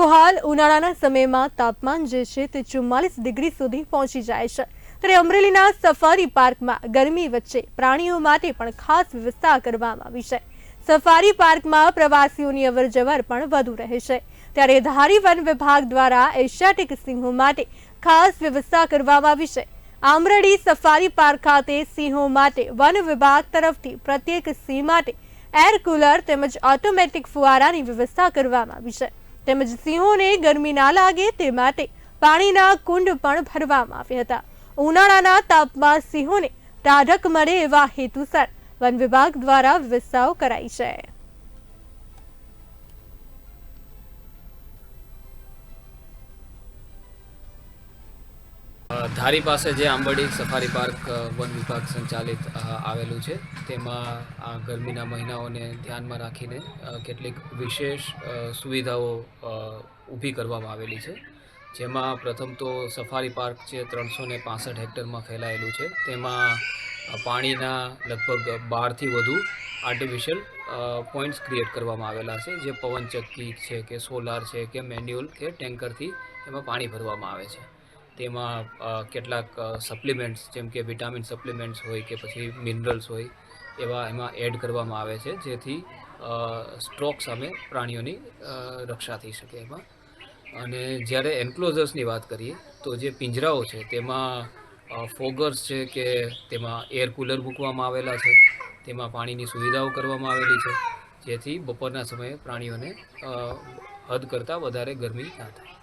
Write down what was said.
તો હાલ ઉનાળાના સમયમાં તાપમાન જે છે તે ચુમ્માલીસ ડિગ્રી સુધી પહોંચી જાય છે. ત્યારે અમરેલીના સફારી પાર્કમાં ગરમી વચ્ચે પ્રાણીઓ માટે પણ ખાસ વ્યવસ્થા કરવામાં આવી છે. સફારી પાર્કમાં પ્રવાસીઓની અવરજવર પણ વધુ રહે છે. ત્યારે ધારી વન વિભાગ દ્વારા એશિયાટિક સિંહો માટે ખાસ વ્યવસ્થા કરવામાં આવી છે. આમરડી સફારી પાર્ક ખાતે સિંહો માટે વન વિભાગ તરફથી પ્રત્યેક સિંહ માટે એર કુલર તેમજ ઓટોમેટિક ફુવારાની વ્યવસ્થા કરવામાં આવી છે. તેમજ સિંહોને ગરમી ના લાગે તે માટે પાણીના કુંડ પણ ભરવામાં આવ્યા હતા. ઉનાળાના તાપમાં સિંહોને ટાઢક મળે એવા હેતુસર વન વિભાગ દ્વારા વ્યવસ્થાઓ કરાઈ છે. ધારી પાસે જે આંબડી સફારી પાર્ક વન વિભાગ સંચાલિત આવેલું છે, તેમાં આ ગરમીના મહિનાઓને ધ્યાનમાં રાખીને કેટલીક વિશેષ સુવિધાઓ ઊભી કરવામાં આવેલી છે. જેમાં પ્રથમ તો સફારી પાર્ક જે ત્રણસો ને પાસઠ હેક્ટરમાં ફેલાયેલું છે. તેમાં પાણીના લગભગ બારથી વધુ આર્ટિફિશિયલ પોઈન્ટ્સ ક્રિએટ કરવામાં આવેલા છે, જે પવનચક્કી છે કે સોલાર છે કે મેન્યુઅલ કે ટેન્કરથી એમાં પાણી ભરવામાં આવે છે. તેમાં કેટલાક સપ્લિમેન્ટ્સ જેમ કે વિટામિન સપ્લિમેન્ટ્સ હોય કે પછી મિનરલ્સ હોય, એવા એમાં એડ કરવામાં આવે છે, જેથી સ્ટ્રોક સામે પ્રાણીઓની રક્ષા થઈ શકે એમાં. અને જ્યારે એન્ક્લોઝર્સની વાત કરીએ, તો જે પિંજરાઓ છે, તેમાં ફોગર્સ છે કે તેમાં એર કુલર મૂકવામાં આવેલા છે, તેમાં પાણીની સુવિધાઓ કરવામાં આવેલી છે, જેથી બપોરના સમયે પ્રાણીઓને હદ કરતાં વધારે ગરમી ના થાય.